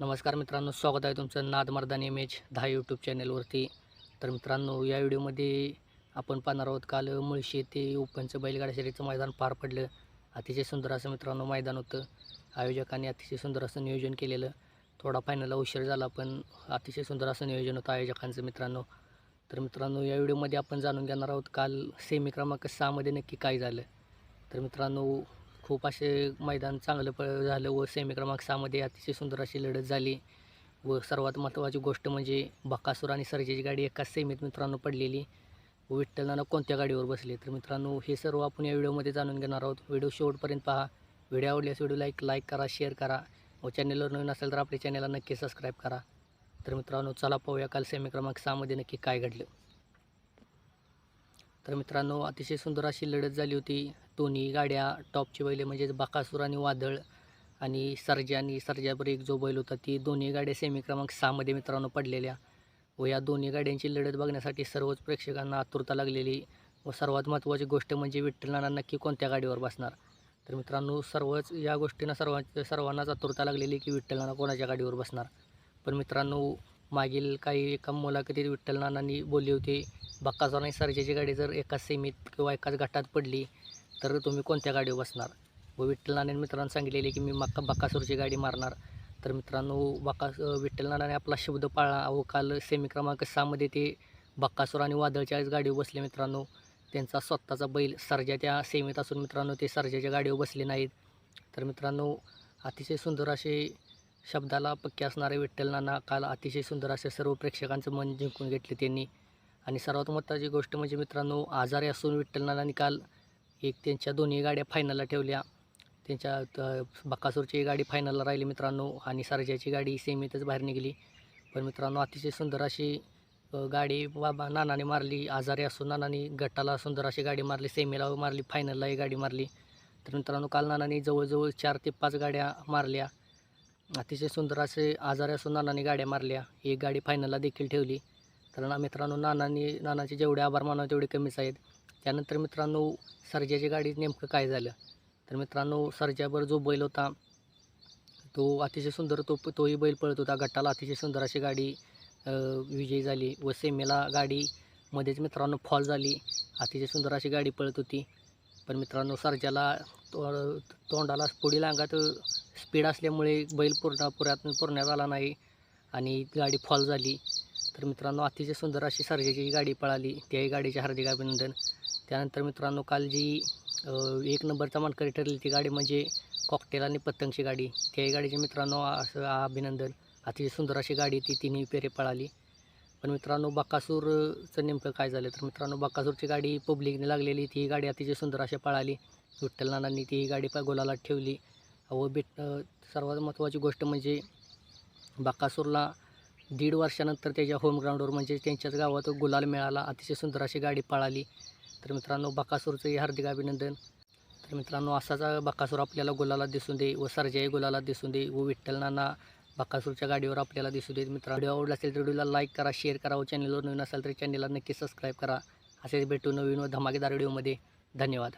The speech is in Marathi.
नमस्कार मित्रांनो स्वागत आहे तुमचं नाद मर्दानी एम एच दहा यूट्यूब चॅनलवरती तर मित्रांनो या व्हिडिओमध्ये आपण पाहणार आहोत काल मुळशी ते ओपनचं बैलगाड्या शर्यतीचं मैदान पार पडलं. अतिशय सुंदर असं मित्रांनो मैदान होतं. आयोजकांनी अतिशय सुंदर असं नियोजन केलेलं. थोडा फायनलला उशीर झाला पण अतिशय सुंदर असं नियोजन होतं आयोजकांचं मित्रांनो. तर मित्रांनो या व्हिडिओमध्ये आपण जाणून घेणार आहोत काल सेमी क्रमांक सहामध्ये नक्की काय झालं. तर मित्रांनो खूप असे मैदान चांगलं प झालं व सेमी क्रमांक सहामध्ये अतिशय सुंदर अशी लढत झाली. व सर्वात महत्त्वाची गोष्ट म्हणजे बकासूर आणि सर्जेची गाडी एकाच सेमीत मित्रांनो पडलेली. व विठ्ठलनाना कोणत्या गाडीवर बसले? तर मित्रांनो हे सर्व आपण या व्हिडिओमध्ये जाणून घेणार आहोत. व्हिडिओ शेवटपर्यंत पहा. व्हिडिओ आवडल्यास व्हिडिओ लाईक लाईक करा शेअर करा. व चॅनलवर नवीन असेल तर आपल्या चॅनलला नक्की सबस्क्राईब करा. तर मित्रांनो चला पाहूया काल सेमी क्रमांक सहामध्ये नक्की काय घडलं. तर मित्रांनो अतिशय सुंदर अशी लढत झाली होती. दोन्ही गाड्या टॉपची बैले म्हणजेच बाकासूर आणि वादळ आणि सर्जा आणि सर्जावर एक जो बैल होता ती दोन्ही गाड्या सेमी क्रमांक सहामध्ये मित्रांनो पडलेल्या. व या दोन्ही गाड्यांची लढत बघण्यासाठी सर्वच प्रेक्षकांना आतुरता लागलेली. व सर्वात महत्त्वाची गोष्ट म्हणजे विठ्ठलनाना नक्की कोणत्या गाडीवर बसणार? तर मित्रांनो सर्वच या गोष्टींना सर्वां सर्वांनाच आतुरता लागलेली की विठ्ठलनाना कोणाच्या गाडीवर बसणार? पण मित्रांनो मागील काही एका मुलाखतीत विठ्ठलनानांनी बोलली होती बक्कासूर आणि सर्जाची गाडी जर एकाच सीमित किंवा एकाच गटात पडली तर तुम्ही कोणत्या गाडीवर बसणार? व विठ्ठलनाने मित्रांनो सांगितलेले की मी मक्का बक्कासूरची गाडी मारणार. तर मित्रांनो बक्का विठ्ठलनाने आपला शब्द पाळला. व काल सेमी क्रमांक सहामध्ये ते बक्कासूर आणि वादळच्याच गाडीवर बसले मित्रांनो. त्यांचा स्वतःचा बैल सर्जा त्या सेमीत असून मित्रांनो ते सर्जाच्या गाडीवर बसले नाहीत. तर मित्रांनो अतिशय सुंदर असे शब्दाला पक्के असणारे विठ्ठलनाना काल अतिशय सुंदर असे सर्व प्रेक्षकांचं मन जिंकून घेतले त्यांनी. आणि सर्वात महत्त्वाची गोष्ट म्हणजे मित्रांनो आजारी असून विठ्ठलनानांनी काल एक त्यांच्या दोन्ही गाड्या फायनलला ठेवल्या. त्यांच्या बक्कासूरची बकासूरची गाडी फायनलला राहिली मित्रांनो आणि सरजाची गाडी सेमीतच बाहेर निघाली. पण मित्रांनो अतिशय सुंदर अशी गाडी बाबा नानाने मारली. आजारी असून नानाने गटाला सुंदर अशी गाडी मारली सेमीला मारली फायनलला ही गाडी मारली. तर मित्रांनो काल नानाने जवळजवळ चार ते पाच गाड्या मारल्या. अतिशय सुंदर असे आजारी असून नानाने गाड्या मारल्या. एक गाडी फायनलला देखील ठेवली. तर ना मित्रांनो नानांनी नानाचे जेवढे आभार मानावे तेवढे कमीच आहेत. त्यानंतर मित्रांनो सर्जाची गाडी नेमकं काय झालं? तर मित्रांनो सर्जावर जो बैल होता तो अतिशय सुंदर तो तोही बैल पळत होता. गटाला अतिशय सुंदर अशी गाडी विजयी झाली. व सेमीला गाडी मध्येच मित्रांनो फॉल झाली. अतिशय सुंदर अशी गाडी पळत होती. पण मित्रांनो सर्जाला तो तोंडाला पुढील अंगात स्पीड असल्यामुळे बैल पूर्ण पुऱ्यात पुरण्यात आला नाही आणि गाडी फॉल झाली. तर मित्रांनो अतिशय सुंदर अशी सर्जाची गाडी पळाली. त्याही गाडीचे हार्दिक अभिनंदन. त्यानंतर मित्रांनो काल जी एक नंबरचा मानकरी ठरली ती गाडी म्हणजे कॉकटेल आणि पतंगची गाडी. त्याही गाडीचे मित्रांनो असं अभिनंदन. अतिशय सुंदर अशी गाडी ती तिन्ही पेरे पळाली. पण मित्रांनो बाकासूरचं नेमकं काय झालं? तर मित्रांनो बाकासूरची गाडी पब्लिकने लागलेली. ती गाडी अतिशय सुंदर अशी पळाली. विठ्ठल नानांनी ती गाडी प गोलाला ठेवली. व बिट सर्वात महत्त्वाची गोष्ट म्हणजे बाकासूरला दीड वर्षानंतर त्याच्या होमग्राऊंडवर म्हणजे त्यांच्याच गावात गुलाल मिळाला. अतिशय सुंदर अशी गाडी पळाली. तर मित्रांनो बाकासूरचंही हार्दिक अभिनंदन. तर मित्रांनो असाच बाकासूर आपल्याला गुलाला दिसून दे व सरजाई गुलाला दिसून दे व विठ्ठल नाना बकासूरच्या गाडीवर आपल्याला दिसू देत मित्र व्हिडिओ आवडला असेल तर व्हिडिओला लाईक करा शेअर करा व चॅनलवर नवीन असेल तर चॅनलला नक्की सबस्क्राईब करा. असेच भेटू नवीन व धमाकेदार व्हिडिओमध्ये धन्यवाद.